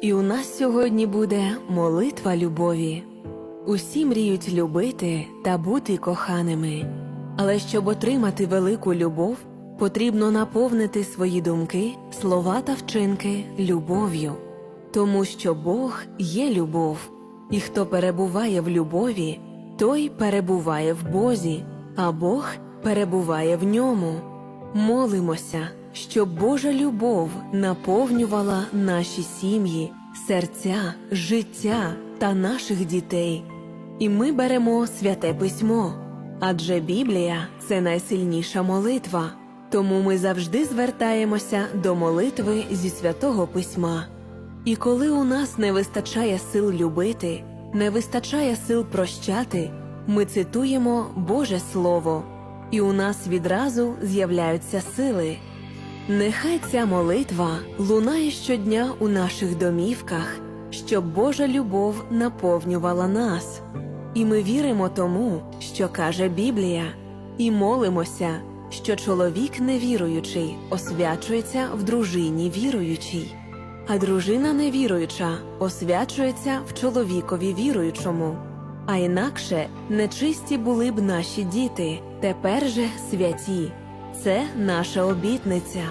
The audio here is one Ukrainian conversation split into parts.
І у нас сьогодні буде молитва любові. Усі мріють любити та бути коханими. Але щоб отримати велику любов, потрібно наповнити свої думки, слова та вчинки любов'ю. Тому що Бог є любов, і хто перебуває в любові, той перебуває в Бозі, а Бог перебуває в ньому. Молимося, щоб Божа любов наповнювала наші сім'ї, серця, життя та наших дітей. І ми беремо святе письмо, адже Біблія це найсильніша молитва, тому ми завжди звертаємося до молитви зі святого письма. І коли у нас не вистачає сил любити, не вистачає сил прощати, ми цитуємо Боже Слово, і у нас відразу з'являються сили. Нехай ця молитва лунає щодня у наших домівках, щоб Божа любов наповнювала нас. І ми віримо тому, що каже Біблія, і молимося, що чоловік невіруючий освячується в дружині віруючій, а дружина невіруюча освячується в чоловікові віруючому. А інакше нечисті були б наші діти, тепер же святі. Це наша обітниця.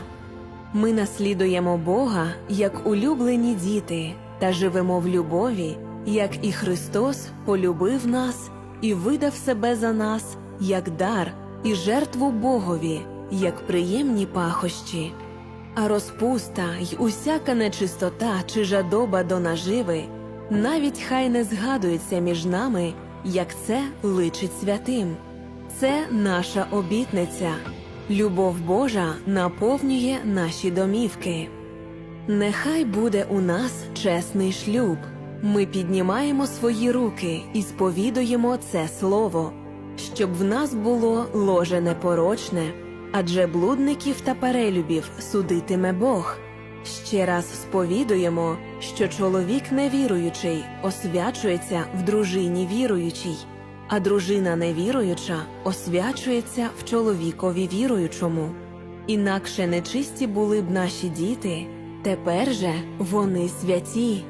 Ми наслідуємо Бога як улюблені діти та живемо в любові, як і Христос полюбив нас і видав себе за нас як дар і жертву Богові, як приємні пахощі. А розпуста й усяка нечистота чи жадоба до наживи навіть хай не згадується між нами, як це личить святим. Це наша обітниця. Любов Божа наповнює наші домівки. Нехай буде у нас чесний шлюб. Ми піднімаємо свої руки і сповідуємо це слово, щоб в нас було ложе непорочне, адже блудників та перелюбів судитиме Бог. Ще раз сповідуємо, що чоловік невіруючий освячується в дружині віруючій, а дружина невіруюча освячується в чоловікові віруючому. Інакше нечисті були б наші діти, тепер же вони святі.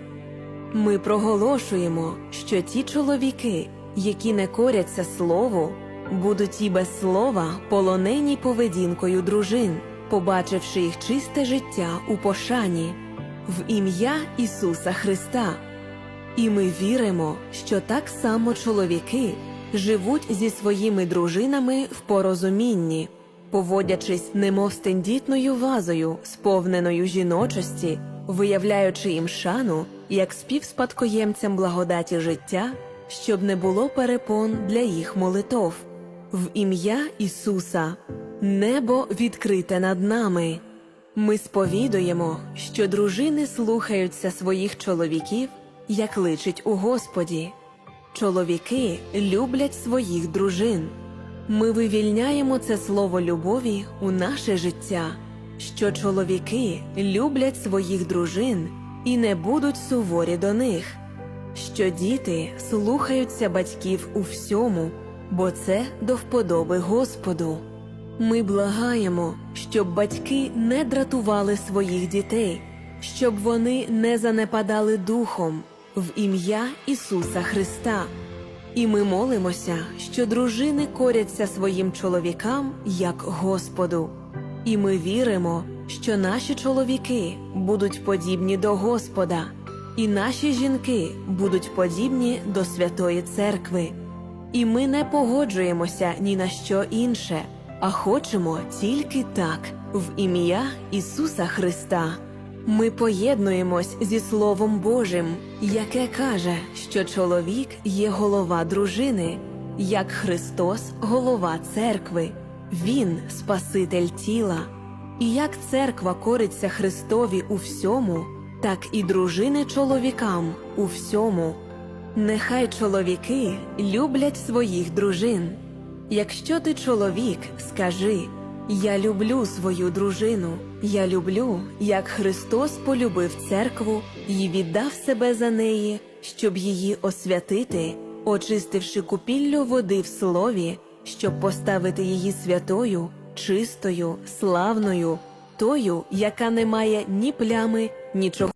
Ми проголошуємо, що ті чоловіки, які не коряться слову, будуть і без слова полонені поведінкою дружин, побачивши їх чисте життя у пошані в ім'я Ісуса Христа. І ми віримо, що так само чоловіки живуть зі своїми дружинами в порозумінні, поводячись немов з тендітною вазою, сповненою жіночості, виявляючи їм шану як співспадкоємцям благодаті життя, щоб не було перепон для їх молитов. В ім'я Ісуса небо відкрите над нами. Ми сповідуємо, що дружини слухаються своїх чоловіків, як личить у Господі. Чоловіки люблять своїх дружин. Ми вивільняємо це слово любові у наше життя, що чоловіки люблять своїх дружин і не будуть суворі до них, що діти слухаються батьків у всьому, бо це до вподоби Господу. Ми благаємо, щоб батьки не дратували своїх дітей, щоб вони не занепадали духом в ім'я Ісуса Христа. І ми молимося, що дружини коряться своїм чоловікам як Господу. І ми віримо, що наші чоловіки будуть подібні до Господа, і наші жінки будуть подібні до Святої Церкви. І ми не погоджуємося ні на що інше, а хочемо тільки так, в ім'я Ісуса Христа. Ми поєднуємось зі Словом Божим, яке каже, що чоловік є голова дружини, як Христос голова церкви, Він Спаситель тіла. І як церква кориться Христові у всьому, так і дружини чоловікам у всьому. Нехай чоловіки люблять своїх дружин. Якщо ти чоловік, скажи Я люблю свою дружину, я люблю, як Христос полюбив церкву і віддав себе за неї, щоб її освятити, очистивши купіллю води в слові, щоб поставити її святою, чистою, славною, тою, яка не має ні плями, нічого.